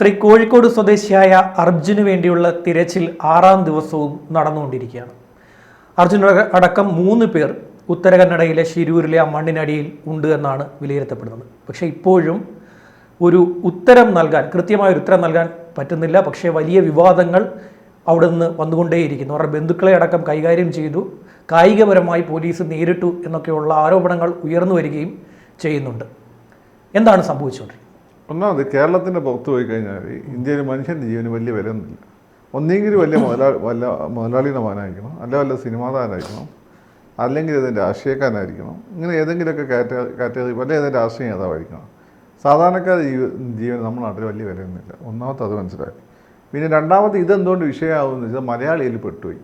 ശ്രീ കോഴിക്കോട് സ്വദേശിയായ അർജുന് വേണ്ടിയുള്ള തിരച്ചിൽ ആറാം ദിവസവും നടന്നുകൊണ്ടിരിക്കുകയാണ്. അർജുൻ അട- അടക്കം മൂന്ന് പേർ ഉത്തര കന്നഡയിലെ ശിരൂരിലെ ആ മണ്ണിനടിയിൽ ഉണ്ട് എന്നാണ് വിലയിരുത്തപ്പെടുന്നത്. പക്ഷേ ഇപ്പോഴും ഒരു ഉത്തരം നൽകാൻ കൃത്യമായ ഒരു ഉത്തരം നൽകാൻ പറ്റുന്നില്ല. പക്ഷേ വലിയ വിവാദങ്ങൾ അവിടെ നിന്ന് വന്നുകൊണ്ടേയിരിക്കുന്നു. അവരുടെ ബന്ധുക്കളെ അടക്കം കൈകാര്യം ചെയ്തു. കായികപരമായി പോലീസ് നേരിട്ടു എന്നൊക്കെയുള്ള ആരോപണങ്ങൾ ഉയർന്നു വരികയും ചെയ്യുന്നുണ്ട്. എന്താണ് സംഭവിച്ചുകൊണ്ടിരിക്കുന്നത്? ഒന്നാമത് കേരളത്തിന്റെ പുറത്ത് പോയി കഴിഞ്ഞാൽ ഇന്ത്യയിൽ മനുഷ്യന്റെ ജീവന് വലിയ വിലയൊന്നുമില്ല. ഒന്നെങ്കിൽ വലിയ മുതലാളി വല്ല മുതലാളിയുടെ മകനായിരിക്കണം അല്ല വല്ല സിനിമാതാരായിരിക്കണം അല്ലെങ്കിൽ ഏതെങ്കിലും രാഷ്ട്രീയക്കാരനായിരിക്കണം ഇങ്ങനെ ഏതെങ്കിലുമൊക്കെ കാറ്റഗറി കാറ്റഗറി വല്ല ഏതെങ്കിലും രാഷ്ട്രീയ നേതാവായിരിക്കണം. സാധാരണക്കാരുടെ ജീവ ജീവൻ നമ്മുടെ നാട്ടിൽ വലിയ വിലയൊന്നുമില്ല. ഒന്നാമത്തെ അത് മനസ്സിലായി പിന്നെ രണ്ടാമത്തെ ഇതെന്തുകൊണ്ട് വിഷയമാകുമെന്ന് വെച്ചാൽ മലയാളിയിൽ പെട്ടുപോയി.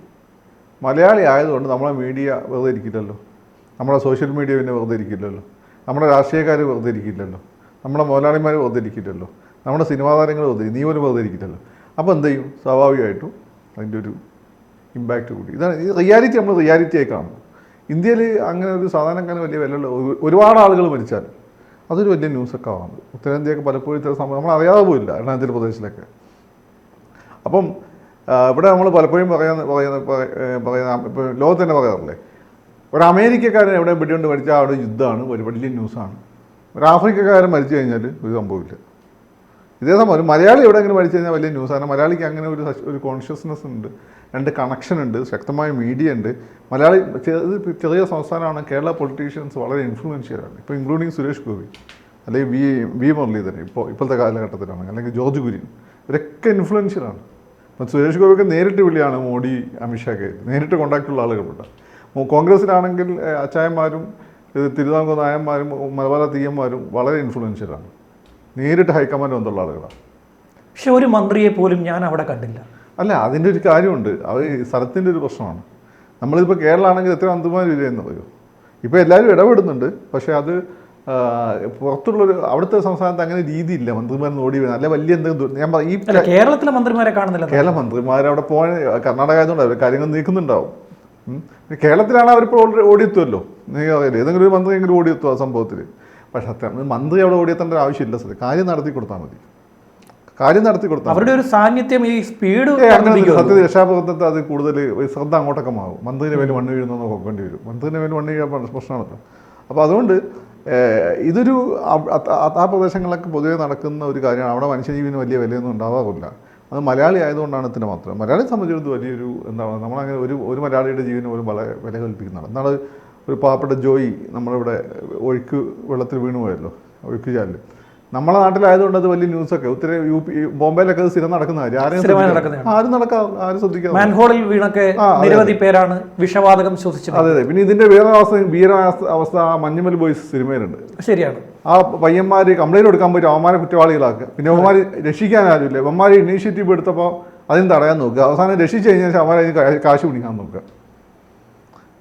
മലയാളി ആയതുകൊണ്ട് നമ്മളെ മീഡിയ വെറുതെ ഇരിക്കില്ലല്ലോ. നമ്മുടെ സോഷ്യൽ മീഡിയ പിന്നെ വെറുതെ ഇരിക്കില്ലല്ലോ. നമ്മുടെ രാഷ്ട്രീയക്കാർ വെറുതെ ഇരിക്കില്ലല്ലോ. നമ്മുടെ മുതലാളിമാർ വെറുതെ ഇരിക്കില്ലല്ലോ നമ്മുടെ സിനിമാ താരങ്ങൾ വെറുതെ നീ പോലും വെറുതെ ഇരിക്കില്ലല്ലോ അപ്പോൾ എന്ത് ചെയ്യും? സ്വാഭാവികമായിട്ടും അതിന്റെ ഒരു ഇമ്പാക്റ്റ് കൂടി. ഇതാണ് ഈ റിയാലിറ്റി നമ്മൾ റിയാലിറ്റി ആയി കാണുന്നു. ഇന്ത്യയിൽ അങ്ങനെ ഒരു സാധാരണക്കാരന് വലിയ വിലയുള്ള ഒരു- ഒരുപാട് ആളുകൾ മരിച്ചാൽ അതൊരു വലിയ ന്യൂസൊക്കെ ആവുന്നത് ഉത്തരേന്ത്യയൊക്കെ പലപ്പോഴും ഇത്തരം സംഭവം നമ്മൾ അറിയാതെ പോയില്ല അരുണാചൽ പ്രദേശിലൊക്കെ. അപ്പം ഇവിടെ നമ്മൾ പലപ്പോഴും പറയുന്ന പറയുന്ന പറയുന്ന ഇപ്പോൾ ലോകത്ത് തന്നെ പറയാറില്ലേ? ഒരു അമേരിക്കക്കാരൻ എവിടെ വെടികൊണ്ട് മരിച്ചാൽ അവിടെ യുദ്ധമാണ് ഒരു വലിയ ന്യൂസാണ് ഒരു ആഫ്രിക്കക്കാരൻ മരിച്ചു കഴിഞ്ഞാൽ ഒരു സംഭവമില്ല. ഇതേ സംഭവം ഒരു മലയാളി എവിടെയെങ്കിലും മരിച്ചു കഴിഞ്ഞാൽ വലിയ ന്യൂസ് കാരണം മലയാളിക്ക് അങ്ങനെ ഒരു ഒരു കോൺഷ്യസ്നെസ് ഉണ്ട് രണ്ട് കണക്ഷൻ ഉണ്ട് ശക്തമായ മീഡിയ ഉണ്ട്. മലയാളി ചെറിയ സംസ്ഥാനമാണ്. കേരള പൊളിറ്റീഷ്യൻസ് വളരെ ഇൻഫ്ലുവൻഷ്യലാണ് ഇപ്പോൾ ഇൻക്ലൂഡിങ് സുരേഷ് ഗോപി അല്ലെങ്കിൽ വി വി മുരളീധരൻ ഇപ്പോൾ ഇപ്പോഴത്തെ കാലഘട്ടത്തിലാണ് അല്ലെങ്കിൽ ജോർജ് കുര്യൻ ഇവരൊക്കെ ഇൻഫ്ലുവൻഷ്യലാണ് അപ്പം സുരേഷ് ഗോപിക്ക് നേരിട്ട് വിളിയാണ് മോഡി അമിത്ഷാക്ക് നേരിട്ട് കോണ്ടാക്റ്റുള്ള ആളുകളുണ്ട് കോൺഗ്രസ്സിലാണെങ്കിൽ അച്ചായന്മാരും ഇത് തിരുവിതാംകൂർ നായന്മാരും മലബാർ തീയന്മാരും വളരെ ഇൻഫ്ലുവൻഷ്യലാണ് നേരിട്ട് ഹൈക്കമാൻഡ് വന്നുള്ള ആളുകളാണ്. പക്ഷെ ഒരു മന്ത്രിയെ പോലും ഞാൻ അവിടെ കണ്ടില്ല. അല്ല അതിന്റെ ഒരു കാര്യമുണ്ട്. അത് സ്ഥലത്തിന്റെ ഒരു പ്രശ്നമാണ്. നമ്മളിപ്പോൾ കേരളമാണെങ്കിൽ എത്ര മന്ത്രിമാർ ഇല്ലെന്ന് പറയും. ഇപ്പോൾ എല്ലാവരും ഇടപെടുന്നുണ്ട്. പക്ഷേ അത് പുറത്തുള്ളൊരു അവിടുത്തെ സംസ്ഥാനത്ത് അങ്ങനെ രീതിയില്ല. മന്ത്രിമാർ ഓടി വരുന്നത് അല്ല വലിയ എന്തെങ്കിലും ഞാൻ ഈ കേരളത്തിലെ മന്ത്രിമാരെ കാണുന്നില്ല. കേരള മന്ത്രിമാർ അവിടെ പോകാൻ കർണാടക ആയതുകൊണ്ട് അവർ കാര്യങ്ങൾ നീക്കുന്നുണ്ടാവും. കേരളത്തിലാണ് അവരിപ്പോൾ ഓടി ഓടിയെത്തുമല്ലോ നീ അറിയില്ല ഏതെങ്കിലും ഒരു മന്ത്രി എങ്കിലും ഓടിയെത്തും ആ സംഭവത്തിൽ പക്ഷെ അത്ര മന്ത്രി അവിടെ ഓടിയെത്തേണ്ട ആവശ്യമില്ല സത്യം കാര്യം നടത്തി കൊടുത്താൽ മതി. കാര്യം നടത്തി കൊടുത്താൽ അവരുടെ ഒരു സാന്നിധ്യം ഈ സ്പീഡ് സത്യ രക്ഷാപ്രവർത്തനത്തെ അത് കൂടുതൽ ശ്രദ്ധ അങ്ങോട്ടൊക്കെ മാറും. മന്ത്രിന്റെ മേൽ മണ്ണ് വീഴുന്ന നോക്കേണ്ടി വരും. മന്ത്രിന്റെ മേൽ മണ്ണ് വീഴാൻ പ്രശ്ന- പ്രശ്നമാണല്ലോ. അപ്പോൾ അതുകൊണ്ട് ഇതൊരു ആ പ്രദേശങ്ങളിലൊക്കെ പൊതുവെ നടക്കുന്ന ഒരു കാര്യമാണ്. അവിടെ മനുഷ്യജീവിന് വലിയ വിലയൊന്നും ഉണ്ടാവാറില്ല. അത് മലയാളി ആയതുകൊണ്ടാണ് ഇതിന് മാത്രം. മലയാളിയെ സംബന്ധിച്ചിടത്ത് വലിയൊരു എന്താണ് നമ്മളങ്ങനെ ഒരു ഒരു മലയാളിയുടെ ജീവന് പോലും വളരെ വില കൽപ്പിക്കുന്നതാണ്. എന്നാണ് ഒരു പാവപ്പെട്ട ജോയി നമ്മളിവിടെ ഒഴുക്ക് വെള്ളത്തിൽ വീണു പോയല്ലോ ഒഴുക്ക് ചാലിൽ നമ്മളെ നാട്ടിലായതുകൊണ്ട് അത് വലിയ ന്യൂസൊക്കെ. ഒത്തിരി യു പി ബോംബെയിലൊക്കെ അത് സ്ഥിരം നടക്കുന്ന കാര്യം. ആരും നടക്കാ ആരും ശ്രദ്ധിക്കാതെ മാൻഹോളിൽ വീണൊക്കെ നിരവധി പേരാണ് വിഷവാതകം ശ്വസിച്ചത്. അതെ അതെ. പിന്നെ ഇതിന്റെ വേറെ അവസ്ഥ ഭീകരാവസ്ഥ അവസ്ഥ ആ മഞ്ഞുമൽ ബോയ്സ് സിനിമയിലുണ്ട്. ശരിയാണ്. ആ പയ്യന്മാര് കംപ്ലൈന്റ് കൊടുക്കാൻ പോയി അവന്മാരെ കുറ്റവാളികളാക്കുക. പിന്നെ അവന്മാർ രക്ഷിക്കാൻ ആരുമില്ല. അവന്മാർ ഇനീഷ്യേറ്റീവ് എടുത്തപ്പോൾ അതിന് തടയാൻ നോക്കുക. അവസാനം രക്ഷിച്ചു കഴിഞ്ഞാൽ അവന്മാരെ കാശ് പിടിക്കാൻ നോക്കുക.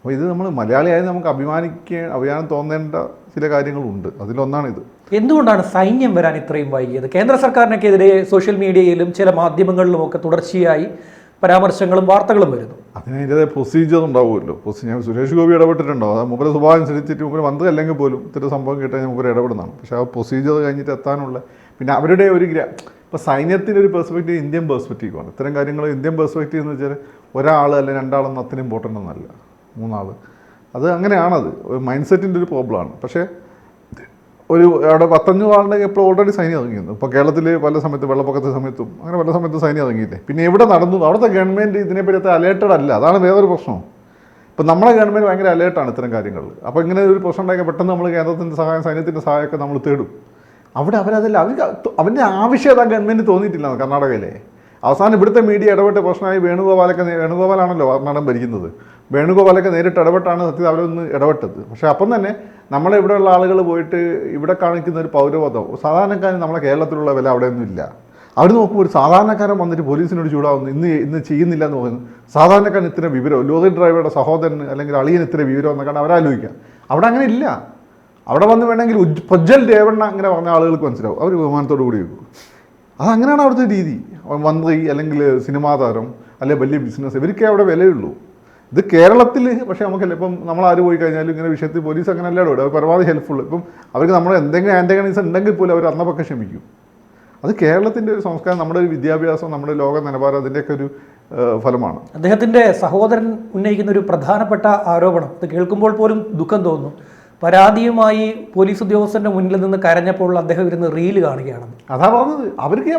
അപ്പോൾ ഇത് നമ്മൾ മലയാളിയായി നമുക്ക് അഭിമാനിക്കാൻ അഭിമാനം തോന്നേണ്ട ചില കാര്യങ്ങളുണ്ട്. ഇത് എന്തുകൊണ്ടാണ് സൈന്യം വരാൻ ഇത്രയും വൈകിയത്? കേന്ദ്ര സർക്കാരിനൊക്കെതിരെ സോഷ്യൽ മീഡിയയിലും ചില മാധ്യമങ്ങളിലും ഒക്കെ തുടർച്ചയായി പരാമർശങ്ങളും വാർത്തകളും വരുന്നു. അതിന് അതിന്റെതായ പ്രൊസീജിയർ ഉണ്ടാവുമല്ലോ. പ്രൊസീജിയർ ഞാൻ സുരേഷ് ഗോപി ഇടപെട്ടിട്ടുണ്ടോ? അത് മുമ്പേ സ്വഭാവം അനുസരിച്ചിട്ട് മൂപ്പര് മന്ത്രി അല്ലെങ്കിൽ പോലും ഇത്തരം സംഭവം കേട്ടാൽ മൂപ്പര് ഇടപെടുന്നതാണ്. പക്ഷേ ആ പ്രൊസീജിയർ കഴിഞ്ഞിട്ട് എത്താനുള്ള പിന്നെ അവരുടെ ഒരു ഗ്ര ഇപ്പോൾ സൈന്യത്തിന്റെ ഒരു പെർസ്പെക്റ്റീവ് ഇന്ത്യൻ പെർസ്പെക്റ്റീവാണ് ഇത്തരം കാര്യങ്ങൾ ഇന്ത്യൻ പെർസ്പെക്റ്റീവ് എന്ന് വെച്ചാൽ ഒരാൾ അല്ലെങ്കിൽ രണ്ടാളൊന്നും അത്ര ഇമ്പോർട്ടന്റ് ഒന്നല്ല മൂന്നാൾ അത് അങ്ങനെയാണത്. മൈൻഡ് സെറ്റിന്റെ ഒരു പ്രോബ്ലമാണ് പക്ഷേ ഒരു അവിടെ പത്തഞ്ഞൂറ് ആളുണ്ടെങ്കിൽ ഇപ്പോൾ ഓൾറെഡി സൈനി ഇറങ്ങിയിരുന്നു. ഇപ്പോൾ കേരളത്തിൽ പല സമയത്ത് വെള്ളപ്പൊക്കത്തെ സമയത്തും അങ്ങനെ പല സമയത്തും സൈനി ഇറങ്ങിയില്ലേ? പിന്നെ എവിടെ നടന്നു? അവിടുത്തെ ഗവൺമെന്റ് ഇതിനെപ്പറ്റി അത്ര അലേർട്ടഡ് അല്ല. അതാണ് വേറൊരു പ്രശ്നം. ഇപ്പം നമ്മുടെ ഗവൺമെന്റ് ഭയങ്കര അലേർട്ടാണ് ഇത്തരം കാര്യങ്ങളിൽ. അപ്പോൾ ഇങ്ങനെ ഒരു പ്രശ്നം ഉണ്ടാക്കിയാൽ പെട്ടെന്ന് നമ്മൾ കേന്ദ്രത്തിന്റെ സഹായം സൈന്യത്തിന്റെ സഹായമൊക്കെ നമ്മൾ തേടും. അവിടെ അവരതല്ല. അവർക്ക് അവന്റെ ആവശ്യത ഗവൺമെന്റ് തോന്നിയിട്ടില്ല കർണാടകയിലെ. അവസാനം ഇവിടുത്തെ മീഡിയ ഇടപെട്ട പ്രശ്നമായി വേണുഗോപാലൊക്കെ വേണുഗോപാലാണല്ലോ കർണാടകം ഭരിക്കുന്നത്. വേണുഗോപാലൊക്കെ നേരിട്ട് ഇടപെട്ടാണ് സത്യത്തിൽ അവരൊന്ന് ഇടപെട്ടത്. പക്ഷേ അപ്പം തന്നെ നമ്മളെ ഇവിടെയുള്ള ആളുകൾ പോയിട്ട് ഇവിടെ കാണിക്കുന്ന ഒരു പൗരബോധം സാധാരണക്കാരൻ നമ്മളെ കേരളത്തിലുള്ള വില അവിടെയൊന്നും ഇല്ല. അവർ നോക്കുമ്പോൾ ഒരു സാധാരണക്കാരൻ വന്നിട്ട് പോലീസിനോട് ചൂടാവുന്നു ഇന്ന് ഇന്ന് ചെയ്യുന്നില്ല എന്ന് പറയുന്നു. സാധാരണക്കാരൻ ഇത്ര വിവരം ലോറി ഡ്രൈവറുടെ സഹോദരൻ അല്ലെങ്കിൽ അളിയൻ ഇത്ര വിവരം എന്നൊക്കെയാണ് അവരാലോചിക്കുക. അവിടെ അങ്ങനെ ഇല്ല. അവിടെ വന്ന് വേണമെങ്കിൽ പ്രജ്വൽ രേവണ്ണ അങ്ങനെ പറഞ്ഞ ആളുകൾക്ക് മനസ്സിലാവും. അവർ ബഹുമാനത്തോടു കൂടി വെക്കും അതങ്ങനെയാണ് അവിടുത്തെ രീതി. മന്ത്രി അല്ലെങ്കിൽ സിനിമാ താരം അല്ലെങ്കിൽ വലിയ ബിസിനസ് ഇവർക്കേ അവിടെ വിലയുള്ളൂ. ഇത് കേരളത്തിൽ പക്ഷേ നമുക്കല്ല ഇപ്പം നമ്മൾ ആര് പോയി കഴിഞ്ഞാലും ഇങ്ങനെ വിഷയത്തിൽ പോലീസ് അങ്ങനെ അല്ലാതെ വിടും അവർ പരമാവധി ഹെൽപ്ഫുൾ ഇപ്പം അവർക്ക് നമ്മൾ എന്തെങ്കിലും ആന്റഗണീസ് ഉണ്ടെങ്കിൽ പോലും അവർ അന്നപ്പൊക്കെ ക്ഷമിക്കും. അത് കേരളത്തിന്റെ ഒരു സംസ്കാരം നമ്മുടെ ഒരു വിദ്യാഭ്യാസം നമ്മുടെ ലോക നിലവാരം അതിന്റെയൊക്കെ ഒരു ഫലമാണ്. അദ്ദേഹത്തിന്റെ സഹോദരൻ ഉന്നയിക്കുന്ന ഒരു പ്രധാനപ്പെട്ട ആരോപണം. അത് കേൾക്കുമ്പോൾ പോലും ദുഃഖം തോന്നുന്നു പരാതിയുമായി പോലീസ് ഉദ്യോഗസ്ഥന്റെ മുന്നിൽ നിന്ന് കരഞ്ഞപ്പോൾ അദ്ദേഹം ഇരുന്ന് റീൽ കാണുകയാണ് അതാ പറഞ്ഞത്. അവർക്ക്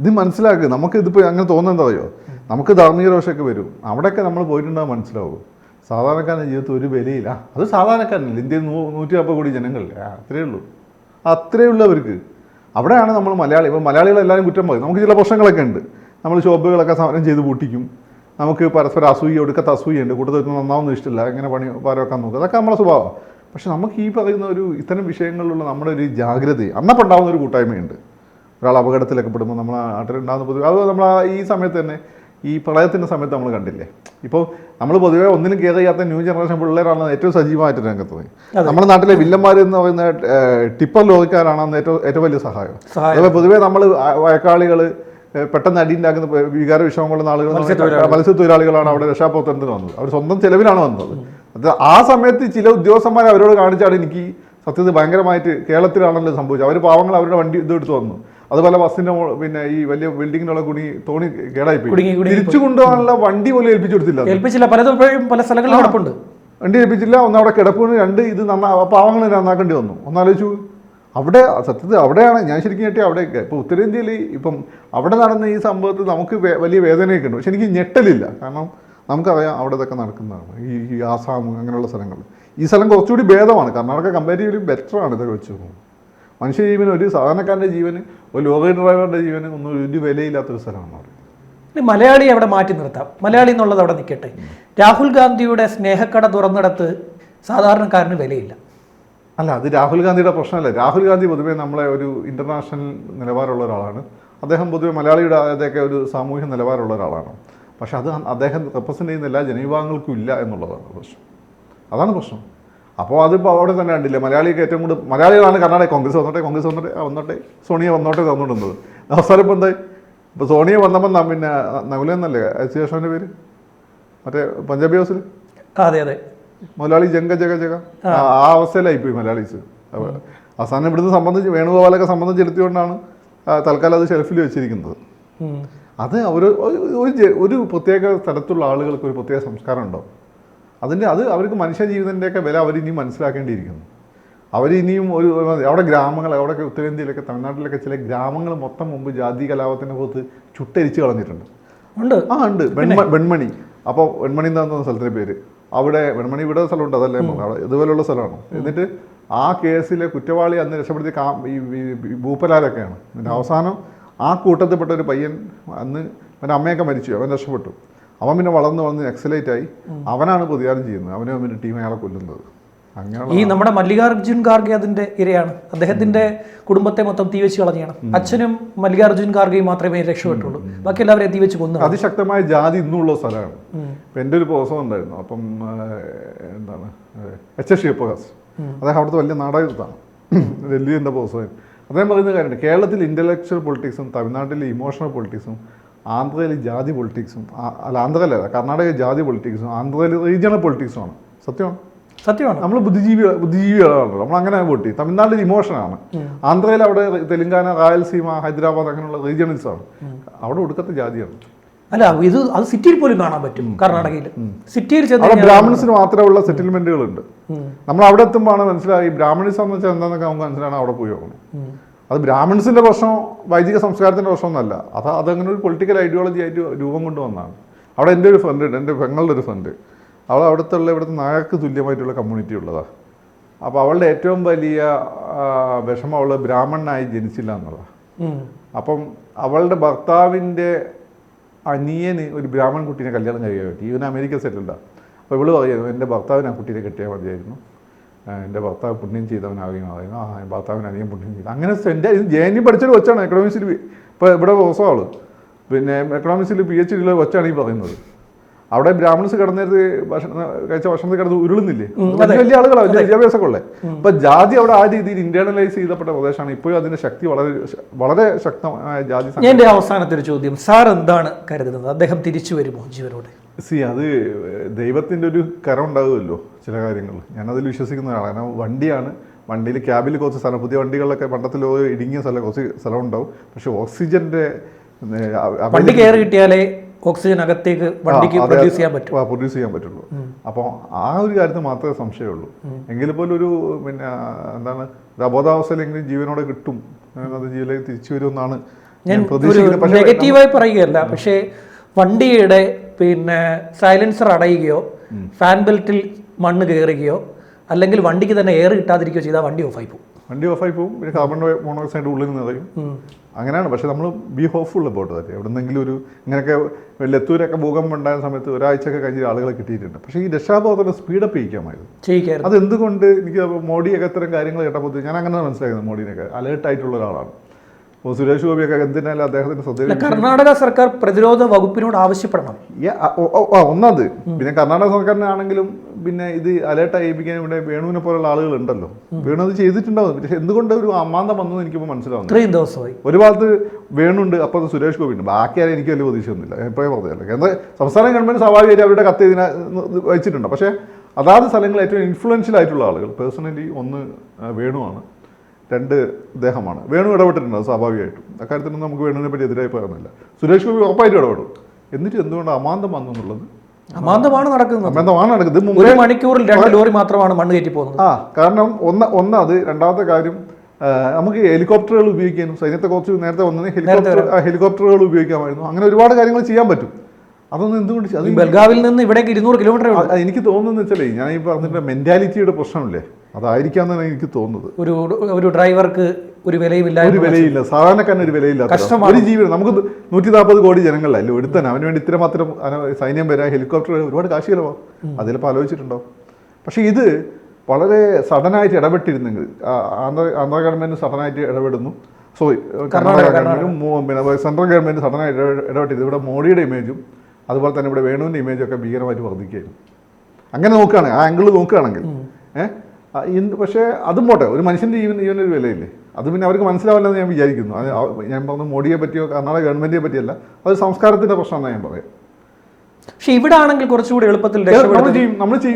ഇത് മനസ്സിലാക്കുക നമുക്ക് ഇതിപ്പോൾ അങ്ങനെ തോന്നുന്നത് നമുക്ക് ധാർമ്മിക രോഷമൊക്കെ വരും. അവിടെയൊക്കെ നമ്മൾ പോയിട്ടുണ്ടാകും മനസ്സിലാവും. സാധാരണക്കാരന്റെ ജീവിതത്തിൽ ഒരു വിലയില്ല. അത് സാധാരണക്കാരനല്ല. ഇന്ത്യയിൽ നൂ നൂറ്റി നാൽപ്പത് കോടി ജനങ്ങളില്ലേ അത്രയേ ഉള്ളൂ. അത്രയേ ഉള്ളവർക്ക് അവിടെയാണ് നമ്മൾ മലയാളി. ഇപ്പോൾ മലയാളികളെല്ലാവരും കുറ്റം പറയും. നമുക്ക് ചില പ്രശ്നങ്ങളൊക്കെ ഉണ്ട്. നമ്മൾ ഷോപ്പുകളൊക്കെ സമരം ചെയ്ത് പൂട്ടിക്കും. നമുക്ക് പരസ്പരം അസൂയ ഒടുക്കത്തെ അസൂയുണ്ട് കൂട്ടത്തിൽ നന്നാവുന്ന ഇഷ്ടമില്ല. എങ്ങനെ പണി പാരവെക്കാൻ നോക്കുക അതൊക്കെ നമ്മളെ സ്വഭാവം. പക്ഷെ നമുക്ക് ഈ പറയുന്ന ഒരു ഇത്തരം വിഷയങ്ങളിലുള്ള നമ്മുടെ ഒരു ജാഗ്രത അന്നപ്പോൾ ഉണ്ടാകുന്ന ഒരു കൂട്ടായ്മയുണ്ട്. ഒരാൾ അപകടത്തിലൊക്കെ പെടുമ്പോൾ നമ്മൾ നാട്ടിലുണ്ടാകുന്ന പൊതുവെ അത് നമ്മൾ ഈ സമയത്ത് തന്നെ ഈ പ്രളയത്തിന്റെ സമയത്ത് നമ്മൾ കണ്ടില്ലേ? ഇപ്പോൾ നമ്മൾ പൊതുവെ ഒന്നിനും കെയർ ചെയ്യാത്ത ന്യൂ ജനറേഷൻ പിള്ളേരാണ് ഏറ്റവും സജീവമായിട്ട് രംഗത്ത് നമ്മുടെ നാട്ടിലെ വില്ലന്മാർ എന്ന് പറയുന്ന ടിപ്പർ ലോറിക്കാരാണ് ഏറ്റവും ഏറ്റവും വലിയ സഹായം. അതുപോലെ പൊതുവെ നമ്മൾ വയക്കാളികൾ പെട്ടെന്ന് അടിയുണ്ടാക്കുന്ന വികാര വികാര കൊള്ളുന്ന ആളുകൾ മത്സ്യത്തൊഴിലാളികളാണ് അവിടെ രക്ഷാപ്രവർത്തനത്തിന് വന്നത്. അവർ സ്വന്തം ചെലവിലാണ് വന്നത്. അത് ആ സമയത്ത് ചില ഉദ്യോഗസ്ഥന്മാർ അവരോട് കാണിച്ചാണ് എനിക്ക് സത്യത്തിൽ ഭയങ്കരമായിട്ട് കേരളത്തിലാണല്ലോ സംഭവിച്ചത്. അവർ പാവങ്ങൾ അവരുടെ വണ്ടി ഇതെടുത്ത് വന്നു. അതുപോലെ ബസ്സിന്റെ പിന്നെ ഈ വലിയ ബിൽഡിങ്ങിനുള്ള കുണി തോണി കേടായി പോയി തിരിച്ചു കൊണ്ടുപോകാനുള്ള വണ്ടി പോലും ഏൽപ്പിച്ചു കൊടുത്തില്ല പലപ്പോഴും ഏൽപ്പിച്ചില്ല. പലതും പല സ്ഥലങ്ങളിൽ കിടപ്പുണ്ട്. വണ്ടി ഏൽപ്പിച്ചില്ല. ഒന്ന് അവിടെ കിടപ്പുണ്ട് രണ്ട് ഇത് നന്നാ പാവങ്ങൾ നന്നാക്കേണ്ടി വന്നു. ഒന്നാലോചിച്ചു. അവിടെ സത്യത്തിൽ അവിടെയാണ് ഞാൻ ശരിക്കും ഞെട്ടി അവിടെ ഇപ്പോൾ ഉത്തരേന്ത്യയിൽ ഇപ്പം അവിടെ നടന്ന ഈ സംഭവത്തിൽ നമുക്ക് വലിയ വേദനയൊക്കെ ഉണ്ട്. പക്ഷെ എനിക്ക് ഞെട്ടലില്ല. കാരണം നമുക്കറിയാം അവിടെ ഇതൊക്കെ നടക്കുന്നതാണ്. ഈ ഈ ആസാം അങ്ങനെയുള്ള സ്ഥലങ്ങൾ. ഈ സ്ഥലം കുറച്ചുകൂടി ഭേദമാണ്. കർണാടക കമ്പാരിറ്റീവ്ലി ബെറ്ററാണ് ഇതൊക്കെ വെച്ച് നോക്കുമ്പോൾ. മനുഷ്യ ജീവന് ഒരു സാധാരണക്കാരന്റെ ജീവന് ഒരു ലോറി ഡ്രൈവറുടെ ജീവന് ഒന്നും ഒരു വിലയില്ലാത്തൊരു സ്ഥലമാണ് അവിടെ. ഇനി മലയാളി അവിടെ മാറ്റി നിർത്താം. മലയാളി എന്നുള്ളത് അവിടെ നിൽക്കട്ടെ. രാഹുൽ ഗാന്ധിയുടെ സ്നേഹക്കട തുറന്നിടത്ത് സാധാരണക്കാരന് വിലയില്ല. അല്ല അത് രാഹുൽ ഗാന്ധിയുടെ പ്രശ്നമല്ല. രാഹുൽ ഗാന്ധി പൊതുവേ നമ്മളെ ഒരു ഇന്റർനാഷണൽ നിലവാരമുള്ള ഒരാളാണ്. അദ്ദേഹം പൊതുവേ മലയാളിയുടെ അതൊക്കെ ഒരു സാമൂഹ്യ നിലവാരമുള്ള ഒരാളാണ്. പക്ഷെ അത് അദ്ദേഹം റെപ്രസെന്റ് ചെയ്യുന്ന എല്ലാ ജനവിഭാഗങ്ങൾക്കും ഇല്ല എന്നുള്ളതാണ് പ്രശ്നം. അതാണ് പ്രശ്നം. അപ്പോൾ അതിപ്പോൾ അവിടെ തന്നെ കണ്ടില്ലേ മലയാളിക്ക് ഏറ്റവും കൂടുതൽ മലയാളികളാണ് കർണാടക കോൺഗ്രസ് വന്നോട്ടെ കോൺഗ്രസ് വന്നോട്ടെ വന്നോട്ടെ സോണിയ വന്നോട്ടെ തന്നിട്ടുണ്ട് അവസാനം ഇപ്പോൾ എന്തായി? ഇപ്പോൾ സോണിയ വന്നപ്പോൾ നാം പിന്നെ എന്നല്ലേ ശേഷന്റെ പേര്? മറ്റേ പഞ്ചാബി ഹൗസിൽ അതെ അതെ. മലയാളി ജംഗ ജഗ ജഗ. ആ. അവസ്ഥയിലായി പോയി മലയാളീസ്. അവ- അവസാനം ഇവിടുന്ന് സംബന്ധിച്ച് വേണുഗോപാലൊക്കെ സംബന്ധിച്ചെടുത്തുകൊണ്ടാണ് തൽക്കാലം അത് ഷെൽഫിൽ വെച്ചിരിക്കുന്നത്. അത് ഒരു ഒരു- പ്രത്യേക സ്ഥലത്തുള്ള ആളുകൾക്ക് ഒരു പ്രത്യേക സംസ്കാരം ഉണ്ടാവും അതിന്റെ അത് അവർക്ക് മനുഷ്യ ജീവിതത്തിന്റെയൊക്കെ വില അവരിനിയും മനസ്സിലാക്കേണ്ടിയിരിക്കുന്നു. അവരിനിയും ഒരു അവിടെ ഗ്രാമങ്ങൾ അവിടെ ഉത്തരേന്ത്യയിലൊക്കെ തമിഴ്നാട്ടിലൊക്കെ ചില ഗ്രാമങ്ങൾ മൊത്തം മുമ്പ് ജാതി കലാപത്തിന്റെ പുറത്ത് ചുട്ടരിച്ച് കളഞ്ഞിട്ടുണ്ട്. ഉണ്ട്. ആ ഉണ്ട്. വെൺമ വെൺമണി. അപ്പോൾ വെൺമണി എന്നാണ് സ്ഥലത്തിന്റെ പേര്. അവിടെ വെൺമണി ഇവിടെ സ്ഥലമുണ്ട് അതല്ലേ അവിടെ ഇതുപോലുള്ള സ്ഥലമാണ്. എന്നിട്ട് ആ കേസിലെ കുറ്റവാളി അന്ന് രക്ഷപ്പെടുത്തിയ കാ ഈ ഭൂപ്പലാലൊക്കെയാണ് ഈ ഭൂപ്പലാരൊക്കെയാണ് എന്നിട്ട് അവസാനം ആ കൂട്ടത്തിൽപ്പെട്ട ഒരു പയ്യൻ അന്ന് അവന്റെ അമ്മയൊക്കെ മരിച്ചു അവൻ രക്ഷപ്പെട്ടു. അവൻ പിന്നെ വളർന്ന് വളർന്ന് എക്സലേറ്റ് ആയി. അവനാണ് പ്രതികാരം ചെയ്യുന്നത്. അവനെ അവന്റെ ടീം അയാളെ കൊല്ലുന്നത്. ഈ നമ്മുടെ മല്ലികാർജുൻ ഖാർഗെ അതിന്റെ ഇരയാണ്. അദ്ദേഹത്തിന്റെ കുടുംബത്തെ മൊത്തം തീവച്ച് കളഞ്ഞാണ്. അച്ഛനും മല്ലികാർജുൻ ഖാർഗെയും മാത്രമേ രക്ഷപ്പെട്ടുള്ളൂ. ബാക്കി എല്ലാവരെയും തീവച്ച് കൊന്നു അതിശക്തമായ ജാതി ഇന്നുള്ള സ്ഥലമാണ്. ഇപ്പം എന്റെ ഒരു പ്രോസം ഉണ്ടായിരുന്നു. അപ്പം എന്താണ് എച്ച് എസ് ശിവപ്രകാശ് അദ്ദേഹം അവിടുത്തെ വലിയ നാടകത്താണ് ഡൽഹി എന്റെ പ്രോസം അദ്ദേഹം പറയുന്ന കാര്യമുണ്ട്. കേരളത്തിൽ ഇന്റലക്ച്വൽ പൊളിറ്റിക്സും തമിഴ്നാട്ടിലെ ഇമോഷണൽ പൊളിറ്റിക്സും ആന്ധ്രയിൽ ജാതി പൊളിറ്റിക്സും അല്ല ആന്ധ്രയിലല്ല കർണാടക ജാതി പൊളിറ്റിക്സും ആന്ധ്രയിൽ റീജിയണൽ പൊളിറ്റിക്സുമാണ് സത്യമാണ്? സത്യമാണ്. നമ്മൾ ബുദ്ധിജീവി ബുദ്ധിജീവികളാണല്ലോ. നമ്മൾ അങ്ങനെ വോട്ട് ചെയ്യും തമിഴ്നാട്ടിൽ ഇമോഷനാണ് ആന്ധ്രയിൽ അവിടെ തെലുങ്കാന റായൽസീമ ഹൈദരാബാദ് അങ്ങനെയുള്ള റീജിയണൽസ് ആണ്. അവിടെ ഒടുക്കത്തെ ജാതിയാണ്. അല്ല ഇത് അത് സിറ്റിയിൽ പോലും കാണാൻ പറ്റും കർണാടകയിൽ. സിറ്റിയിൽ ചെന്ന് ബ്രാഹ്മിൺസിന് മാത്രമേ ബ്രാഹ്മിൺസിന് മാത്രമുള്ള സെറ്റിൽമെന്റുകളുണ്ട് നമ്മൾ അവിടെ എത്തുമ്പോഴാണ് മനസ്സിലായി ബ്രാഹ്മിൺസ് എന്ന് വെച്ചാൽ എന്താണെന്നൊക്കെ നമുക്ക് മനസ്സിലാണ് അവിടെ പോയി നോക്കണം. ഉം. അത് ബ്രാഹ്മിൺസിന്റെ പ്രശ്നം വൈദിക സംസ്കാരത്തിന്റെ പ്രശ്നമൊന്നുമല്ല. അത് അതങ്ങനെ ഒരു പൊളിറ്റിക്കൽ ഐഡിയോളജി ആയിട്ട് രൂപം കൊണ്ടുവന്നതാണ് അവിടെ എന്റെ ഒരു ഫ്രണ്ട് ഉണ്ട് എന്റെ പെങ്ങളുടെ ഒരു ഫ്രണ്ട് അവൾ അവിടുത്തെ ഉള്ള ഇവിടുത്തെ നായക്ക് തുല്യമായിട്ടുള്ള കമ്മ്യൂണിറ്റി ഉള്ളതാണ് അപ്പോൾ അവളുടെ ഏറ്റവും വലിയ വിഷമം അവൾ ബ്രാഹ്മണനായി ജനിച്ചില്ല എന്നുള്ളതാണ് അപ്പം അവളുടെ ഭർത്താവിന്റെ അനിയന് ഒരു ബ്രാഹ്മൺ കുട്ടീനെ കല്യാണം കഴിയാൻ പറ്റി. ഇവൻ അമേരിക്ക സെറ്റിൽഡാണ് അപ്പോൾ ഇവൾ പറയുന്നു എന്റെ ഭർത്താവിന് ആ കുട്ടീനെ കെട്ടിയാൽ മതിയായിരുന്നു. എന്റെ ഭർത്താവ് പുണ്യം ചെയ്തവനാകുമായിരുന്നു ആ ഭർത്താവിന് അധികം പുണ്യം ചെയ്തു. അങ്ങനെ എന്റെ ജെ എൻ പഠിച്ചൊരു കൊച്ചാണ് എക്കണോമിക്സിൽ ഇപ്പോൾ ഇവിടെ ദിവസം പിന്നെ എക്കണോമിക്സിൽ പി എച്ച് ഡിയിലെ കൊച്ചാണ് ഈ പറയുന്നത്. അവിടെ ബ്രാഹ്മിൺസ് കിടന്നിരുന്ന് ഭക്ഷണം കഴിച്ച ഭക്ഷണത്തിൽ കിടന്ന് ഉരുളുന്നില്ലേ? വലിയ വലിയ ആളുകളാണ് വലിയ വിദ്യാഭ്യാസമൊക്കെ ഉള്ളത് ഇപ്പം ജാതി അവിടെ ആ രീതിയിൽ ഇന്റേണലൈസ് ചെയ്തപ്പെട്ട പ്രദേശമാണ്. ഇപ്പോഴും അതിന്റെ ശക്തി വളരെ വളരെ ശക്തമായ ജാതി എന്റെ അവസാനത്തെ ഒരു ചോദ്യം സാർ എന്താണ് കരുതുന്നത്? അദ്ദേഹം തിരിച്ചു വരുമോ ജീവനോടെ? സി അത് ദൈവത്തിന്റെ ഒരു കരം ഉണ്ടാകുമല്ലോ ചില കാര്യങ്ങൾ. ഞാനതിൽ വിശ്വസിക്കുന്ന ഒരാളാണ്. കാരണം വണ്ടിയാണ്. വണ്ടിയിൽ ക്യാബിൽ കുറച്ച് സ്ഥലം പുതിയ വണ്ടികളിലൊക്കെ പണ്ടത്തിൽ ഇടുങ്ങിയ സ്ഥലം കുറച്ച് സ്ഥലം ഉണ്ടാവും. പക്ഷേ ഓക്സിജന്റെ വണ്ടി കയറി കിട്ടിയാലേ ഓക്സിജൻ അകത്തേക്ക് വണ്ടിക്ക് പ്രൊഡ്യൂസ് ചെയ്യാൻ പറ്റും. പ്രൊഡ്യൂസ് ചെയ്യാൻ പറ്റുള്ളൂ. അപ്പോൾ ആ ഒരു കാര്യത്തിൽ മാത്രമേ സംശയമുള്ളൂ. എങ്കിൽ പോലും ഒരു പിന്നെ എന്താണ് ഒരു അബോധാവസ്ഥയിലെങ്കിലും ജീവനോടെ കിട്ടും. അത് ജീവനിലേക്ക് തിരിച്ചു വരുമെന്നാണ് ഞാൻ നെഗറ്റീവായി പറയുകയല്ല. പക്ഷേ വണ്ടിയുടെ പിന്നെ സൈലൻസർ അടയുകയോ ഫാൻ ബെൽറ്റിൽ മണ്ണ് കയറുകയോ അല്ലെങ്കിൽ വണ്ടിക്ക് തന്നെ എയർ കിട്ടാതിരിക്കുകയോ ചെയ്താൽ വണ്ടി ഓഫായി പോകും. വണ്ടി ഓഫായി പോകും. പിന്നെ കാർബൺ മോണോക്സൈഡ് ഉള്ളിൽ നിന്ന് നിറയും. അങ്ങനെയാണ്. പക്ഷെ നമ്മൾ ബി ഹോപ്പ്ഫുൾ അബൌട്ട് ദാറ്റ് എവിടെന്നെങ്കിലും ഒരു ഇങ്ങനെയൊക്കെ ലത്തൂരൊക്കെ ഭൂകമ്പം ഉണ്ടായ സമയത്ത് ഒരാഴ്ചയൊക്കെ കഴിഞ്ഞ ആളുകളെ കിട്ടിയിട്ടുണ്ട്. പക്ഷേ ഈ രക്ഷാബോധന സ്പീഡപ്പ് ചെയ്യിക്കാമായിരുന്നു. ചെയ്യിക്കാം അതെന്തുകൊണ്ട്? എനിക്ക് മോഡിയൊക്കെ ഇത്തരം കാര്യങ്ങൾ കേട്ടപ്പോൾ ഞാൻ അങ്ങനെ മനസ്സിലാക്കുന്നത് മോഡിനൊക്കെ. അലേർട്ട് ആയിട്ടുള്ള ഒരാളാണ്. അപ്പോൾ സുരേഷ് ഗോപിയൊക്കെ എന്തിനാലും അദ്ദേഹത്തിന്റെ ശ്രദ്ധ ശ്രദ്ധയിൽ കർണാടക സർക്കാർ പ്രതിരോധ വകുപ്പിനോട് ആവശ്യപ്പെടണം. ഒന്നത്. പിന്നെ കർണാടക സർക്കാരിനാണെങ്കിലും പിന്നെ ഇത് അലേർട്ട് ആയിപ്പിക്കാൻ ഇവിടെ വേണുവിനെ പോലുള്ള ആളുകൾ ഉണ്ടല്ലോ. വേണു അത് ചെയ്തിട്ടുണ്ടാവും. പക്ഷെ എന്തുകൊണ്ട് ഒരു അമാന്തം വന്നു എനിക്കിപ്പോൾ മനസ്സിലാവുന്നു ഇത്രയും ദിവസമായി. ഒരു ഭാഗത്ത് വേണുണ്ട് അപ്പോൾ സുരേഷ് ഗോപി ഉണ്ട് ബാക്കി ആരും എനിക്ക് വലിയ പ്രതീക്ഷയൊന്നുമില്ല. എപ്പോഴേ പറഞ്ഞല്ലോ കേന്ദ്ര സംസ്ഥാന ഗവൺമെന്റ് സ്വാഭാവികമായിട്ട് അവരുടെ കത്ത് ഇതിനെ വെച്ചിട്ടുണ്ട് പക്ഷേ അതാത് സ്ഥലങ്ങളിൽ ഏറ്റവും ഇൻഫ്ലുവൻഷ്യൽ ആയിട്ടുള്ള ആളുകൾ പേഴ്സണലി ഒന്ന് വേണുവാണ്. രണ്ട് ഇദ്ദേഹമാണ് വേണു ഇടപെട്ടിട്ടുണ്ട് സ്വാഭാവികമായിട്ടും. അക്കാര്യത്തിനൊന്നും നമുക്ക് വേണുവിനെ പറ്റി എതിരായി പറയുന്നില്ല സുരേഷ് ഗോപി ഉറപ്പായിട്ടും ഇടപെടും. എന്നിട്ട് എന്തുകൊണ്ട് അമാന്തം വന്നു എന്നുള്ളത്? അമാന്തമാണ് നടക്കുന്നത്. അമാന്തമാണ് നടക്കുന്നത്. ഒരു മണിക്കൂറിൽ രണ്ട് ലോറി മാത്രമാണ് മണ്ണ് കയറ്റി പോകുന്നത്. ആ കാരണം ഒന്ന് ഒന്ന് അത് രണ്ടാമത്തെ കാര്യം നമുക്ക് ഹെലികോപ്റ്ററുകൾ ഉപയോഗിക്കാനും സൈന്യത്തെ കുറച്ച് നേരത്തെ വന്നത് ഹെലികോപ്റ്റർ ഹെലികോപ്റ്ററുകൾ ഉപയോഗിക്കാമായിരുന്നു. അങ്ങനെ ഒരുപാട് കാര്യങ്ങൾ ചെയ്യാൻ പറ്റും. അതൊന്നും എന്തുകൊണ്ട് ബൽഗാവിൽ നിന്ന് ഇവിടേക്ക് ഇരുന്നൂറ് കിലോമീറ്റർ എനിക്ക് തോന്നുന്നത് വെച്ചാലേ ഞാൻ ഈ പറഞ്ഞിട്ട് മെന്റാലിറ്റിയുടെ പ്രശ്നമില്ലേ? അതായിരിക്കാന്നാണ് എനിക്ക് തോന്നുന്നത്. ഒരു ഒരു ഡ്രൈവർക്ക് ഒരു വിലയുമില്ല ഒരു വിലയില്ല സാധാരണക്കാരന് ഒരു വിലയില്ല കഷ്ടമാണ്. ഒരു ജീവിതം നമുക്ക് നൂറ്റി നാൽപ്പത് കോടി ജനങ്ങളല്ലേ. ഒരുത്തൻ അവന് വേണ്ടി ഇത്ര മാത്രം സൈന്യം വരാ ഹെലികോപ്റ്റർ ഒരുപാട് കാശ് ചിലവാകും അതിലപ്പോൾ ആലോചിച്ചിട്ടുണ്ടോ? പക്ഷേ ഇത് വളരെ സഡനായിട്ട് ഇടപെട്ടിരുന്നെങ്കിൽ ആന്ധ്ര ആന്ധ്ര ഗവൺമെന്റ് സഡനായിട്ട് ഇടപെടുന്നു. സോറി കർണാടക ഗവൺമെന്റും. പിന്നെ സെൻട്രൽ ഗവൺമെന്റ് സഡനായിട്ട് ഇടപെ- ഇടപെട്ടിരുന്നു. ഇവിടെ മോഡിയുടെ ഇമേജും അതുപോലെ തന്നെ ഇവിടെ വേണുവിന്റെ ഇമേജും ഒക്കെ ഭീകരമായിട്ട് വർദ്ധിക്കുകയായിരുന്നു. അങ്ങനെ നോക്കുകയാണെങ്കിൽ ആ ആംഗിൾ നോക്കുകയാണെങ്കിൽ ഏഹ് പക്ഷേ അതും പോട്ടെ ഒരു മനുഷ്യന്റെ ജീവൻ ജീവനൊരു വിലയില്ലേ? അത് പിന്നെ അവർക്ക് മനസ്സിലാവില്ലെന്ന് ഞാൻ വിചാരിക്കുന്നു. അത് ഞാൻ പറഞ്ഞു മോഡിയെ പറ്റിയോ കർണാടക ഗവൺമെന്റിനെ പറ്റിയല്ല അത് സംസ്കാരത്തിന്റെ പ്രശ്നമാണെന്ന് ഞാൻ പറയാം. പക്ഷെ ഇവിടെ ആണെങ്കിൽ കുറച്ചുകൂടി എളുപ്പത്തിൽ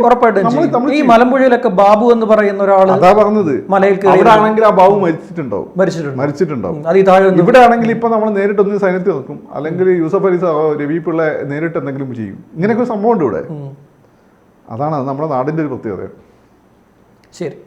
ഉറപ്പായിട്ടും ഈ മലമ്പുഴയിലൊക്കെ ബാബു എന്ന് പറയുന്ന ഒരാൾ അതാ പറഞ്ഞത്. മലയിൽ ആണെങ്കിൽ ആ ബാബു മരിച്ചിട്ടുണ്ടാവും. മരിച്ചിട്ടുണ്ട് മരിച്ചിട്ടുണ്ടാവും. അത് ഈ താഴെ ഇവിടെ ആണെങ്കിൽ ഇപ്പൊ നമ്മൾ നേരിട്ട് ഒന്ന് സൈന്യത്തിൽ നിൽക്കും. അല്ലെങ്കിൽ യൂസഫ് അലി രവി പിള്ള നേരിട്ട് എന്തെങ്കിലും ചെയ്യും. ഇങ്ങനെയൊക്കെ ഒരു സംഭവം ഉണ്ട് ഇവിടെ അതാണ് നമ്മുടെ നാടിന്റെ ഒരു പ്രത്യേകത. ശരി